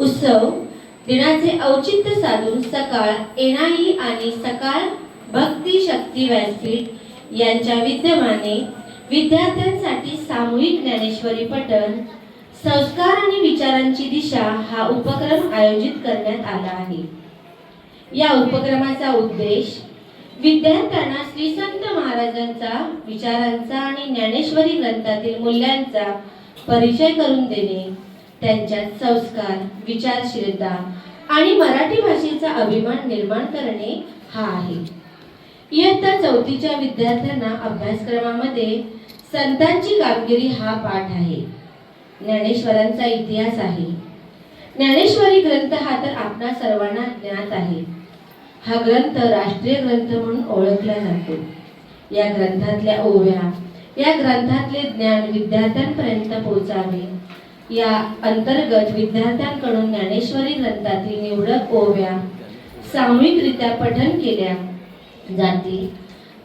उत्सव दिनाचे औचित्य साधून सकाळ एनाई आणि सकाळ भक्ती शक्ती व्यासपीठ यांच्या विद्यमाने विद्यार्थ्यांसाठी सामूहिक ज्ञानेश्वरी पठण संस्कार आणि विचारांची दिशा हा उपक्रम आयोजित करण्यात आला आहे. या उपक्रमाचा उद्देश विद्यार्थ्यांना श्री संत महाराजांचा विचारांचा आणि ज्ञानेश्वरी ग्रंथातील मूल्यांचा परिचय करून देणे. त्यांच्यात संस्कार विचारशीलता आणि मराठी भाषेचा अभिमान निर्माण करणे हा आहे. इयत्ता चौथीच्या विद्यार्थ्यांना अभ्यासक्रमामध्ये संतांची कामगिरी हा पाठ आहे. ज्ञानेश्वरांचा इतिहास आहे. ज्ञानेश्वरी ग्रंथ हा तर आपणा सर्वांना ज्ञात आहे. हा ग्रंथ राष्ट्रीय ग्रंथ म्हणून ओळखला जातो. या ग्रंथातल्या ओव्या या ग्रंथातले ज्ञान विद्यार्थ्यांपर्यंत पोहोचावे या अंतर्गत विद्यार्थ्यांकडून ज्ञानेश्वरी ग्रंथातील निवडक ओव्या सामूहिकरित्या पठन केल्या जातील.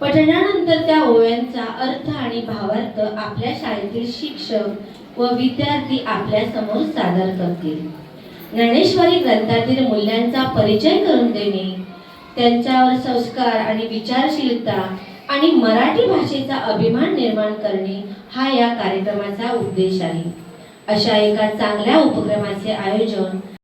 पठणानंतर त्या ओव्यांचा अर्थ आणि भावार्थ आपल्या शाळेतील शिक्षक व विद्यार्थी आपल्यासमोर सादर करतील. ज्ञानेश्वरी ग्रंथातील मूल्यांचा परिचय करून देणे त्यांच्यावर संस्कार आणि विचारशीलता आणि मराठी भाषेचा अभिमान निर्माण करणे हा या कार्यक्रमाचा उद्देश आहे. अशा एका चांगल्या उपक्रमाचे आयोजन